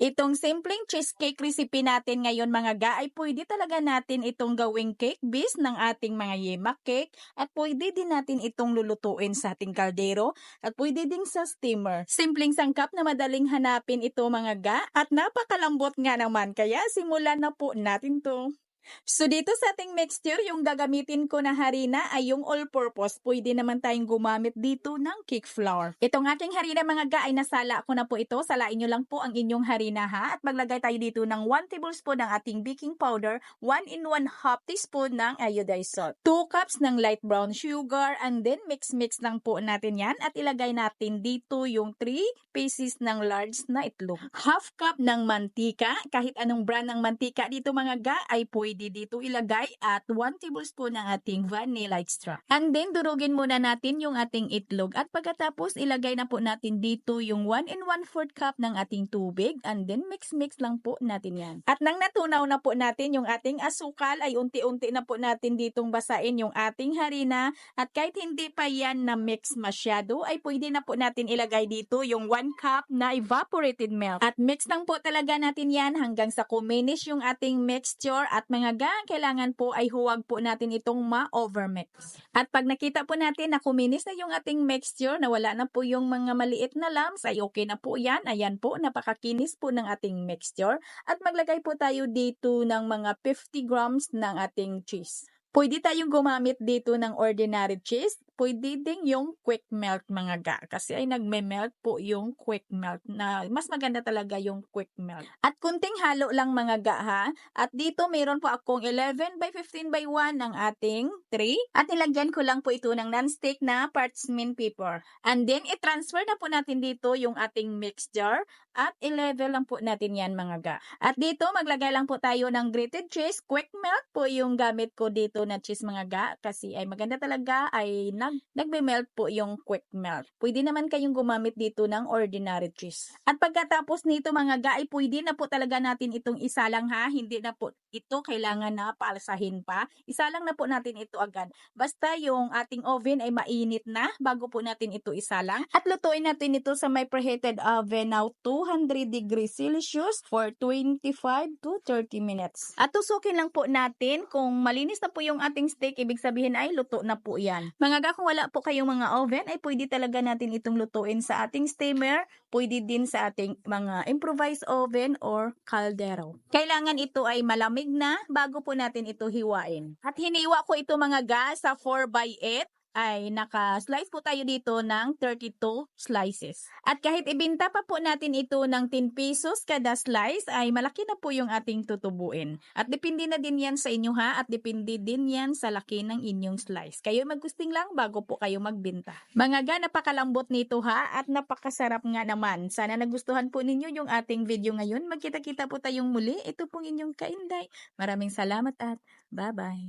Itong simpleng cheesecake recipe natin ngayon mga ga ay pwede talaga natin itong gawing cake base ng ating mga yema cake at pwede din natin itong lulutuin sa ating kaldero at pwede din sa steamer. Simpleng sangkap na madaling hanapin ito mga ga at napakalambot nga naman kaya simulan na po natin to. So dito sa ating mixture, yung gagamitin ko na harina ay yung all-purpose. Pwede naman tayong gumamit dito ng cake flour. Itong aking harina mga ga ay nasala ko na po ito. Salain nyo lang po ang inyong harina ha. At maglagay tayo dito ng 1 tablespoon ng ating baking powder, 1 in 1 half teaspoon ng iodized salt, 2 cups ng light brown sugar, and then mix-mix lang po natin yan. At ilagay natin dito yung 3 pieces ng large na itlog. Half cup ng mantika. Kahit anong brand ng mantika dito mga ga ay pwede pwede dito ilagay at 1 tablespoon ng ating vanilla extract. And then, durugin muna natin yung ating itlog at pagkatapos ilagay na po natin dito yung 1 and 1 4 cup ng ating tubig and then mix-mix lang po natin yan. At nang natunaw na po natin yung ating asukal ay unti-unti na po natin ditong basain yung ating harina at kahit hindi pa yan na mix masyado ay pwede na po natin ilagay dito yung 1 cup na evaporated milk. At mix lang po talaga natin yan hanggang sa kuminish yung ating mixture at mga ga, kailangan po ay huwag po natin itong ma-overmix. At pag nakita po natin na kuminis na yung ating mixture, na wala na po yung mga maliit na lumps, ay okay na po yan. Ayan po, napakakinis po ng ating mixture. At maglagay po tayo dito ng mga 50 grams ng ating cheese. Pwede tayong gumamit dito ng ordinary cheese pwede din yung quick melt mga ga. Kasi ay nagme-melt po yung quick melt na mas maganda talaga yung quick melt. At kunting halo lang mga ga ha. At dito meron po akong 11 by 15 by 1 ng ating tray. At nilagyan ko lang po ito ng non-stick na parchment paper. And then i-transfer na po natin dito yung ating mixture at i-level lang po natin yan mga ga. At dito maglagay lang po tayo ng grated cheese. Quick melt po yung gamit ko dito na cheese mga ga. Kasi ay maganda talaga ay nag nagme-melt po yung quick melt. Pwede naman kayong gumamit dito ng ordinary cheese. At pagkatapos nito mga ga, pwede na po talaga natin itong isa lang ha. Hindi na po ito kailangan na paalsahin pa. Isa lang na po natin ito agad. Basta yung ating oven ay mainit na bago po natin ito isa lang. At lutuin natin ito sa may preheated oven now 200 degrees Celsius for 25 to 30 minutes. At tusukin lang po natin kung malinis na po yung ating steak, ibig sabihin ay luto na po yan. Mga ga, kung wala po kayong mga oven, ay pwede talaga natin itong lutuin sa ating steamer, pwede din sa ating mga improvised oven or caldero. Kailangan ito ay malamig na bago po natin ito hiwain. At hiniwa ko ito mga gas sa 4x8 ay naka-slice po tayo dito ng 32 slices. At kahit ibinta pa po natin ito ng 10 pesos kada slice, ay malaki na po yung ating tutubuin. At depende na din yan sa inyo ha, at depende din yan sa laki ng inyong slice. Kayo maggusting lang bago po kayo magbenta. Mga ga, napakalambot nito ha, at napakasarap nga naman. Sana nagustuhan po ninyo yung ating video ngayon. Magkita-kita po tayong muli. Ito pong inyong kainday. Maraming salamat at bye-bye.